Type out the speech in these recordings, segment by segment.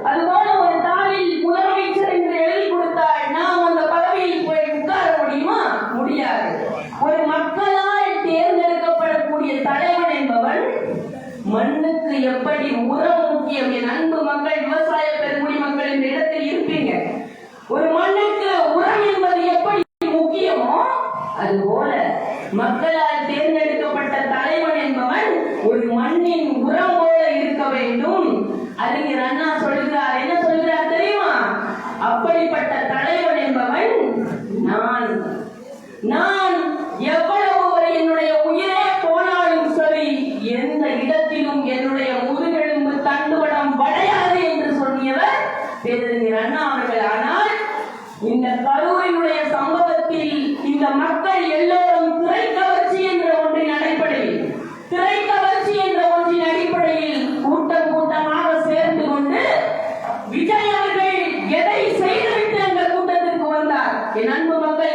அதுபோல ஒரு தாளில் முடியுமா? முடியாது. மக்களால் தேர்ந்தெடுக்கப்படக்கூடிய தலைவன் என்பவன் மண்ணுக்கு எப்படி உரம் முக்கியம்? என் மக்கள் விவசாய பெருங்குடி மக்கள் இருப்பீங்க. ஒரு மண்ணுக்கு உரம் என்பது எப்படி முக்கியமோ அதுபோல மக்கள் அறிஞர் அண்ணா சொல்கிறார். என்ன சொல்கிறார் தெரியுமா? அப்படிப்பட்ட தலைவன் என்பவன் நான். நான் எவ்வளவு ஒரு என்னுடைய உயிரே போனாலும் சரி எந்த இடத்திலும் என்னுடைய முதுகெலும்பு தண்டுவடம் வடையாது என்று சொன்னியவர் பேரறிஞர் அண்ணா அவர்கள். ஆனால் இந்த கரு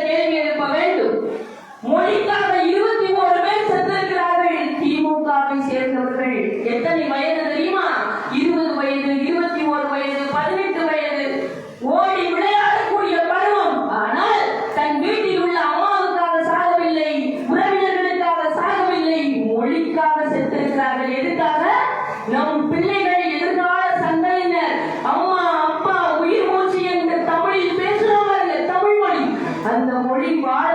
கேள்வி எழுப்ப வேண்டும். மொழிக்காக இருபத்தி மூணு பேர் சென்றிருக்கிறார்கள். திமுகவை சேர்ந்தவர்கள் எத்தனை வயது the morning part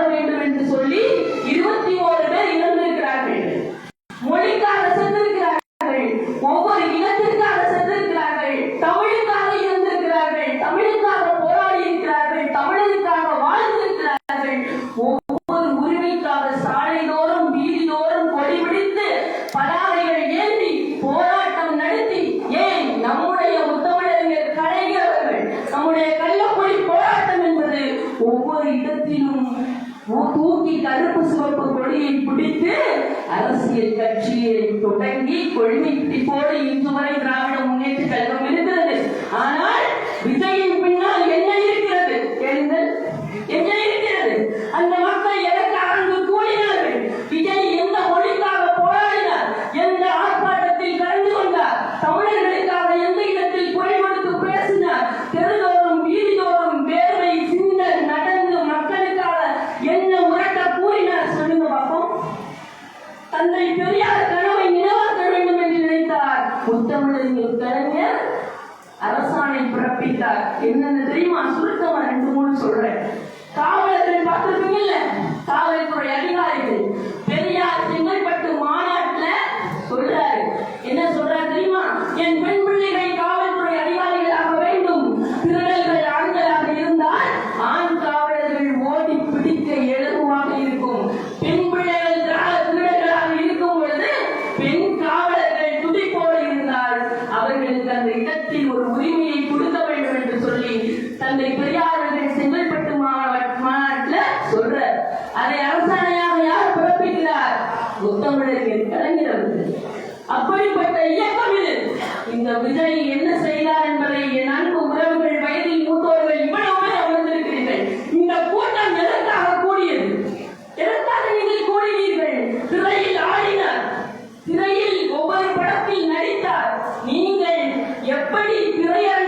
ஒவ்வொரு இடத்திலும் தூக்கி கருப்பு சிவப்பு கொடியை பிடித்து அரசியல் கட்சியை தொடங்கி கொள்கை பிடிப்போடு இன்று வரை தந்தை பெரியார் கனவை நினைவாக்க வேண்டும் என்று நினைத்தார். முத்தமிழறிஞர் கலைஞர் அரசாணை பிறப்பித்தார். என்னென்ன தெரியுமா? கலங்கிறது அப்படிப்பட்ட இயக்கம் இது இந்த விஜய் என்ன செய்தார் என்பதை என் அன்பு உறவுகள் வயதில் மூத்தவர்கள் இவ்வளவு பேர் அமர்ந்திருக்கிறீர்கள் இந்த கூட்டம் எதற்காக கூடியது? எதற்காக நீங்கள் கூறினீர்கள் திரையில் ஆடினார். திரையில் ஒவ்வொரு படத்தில் நடித்தார். நீங்கள் எப்படி திரையரங்க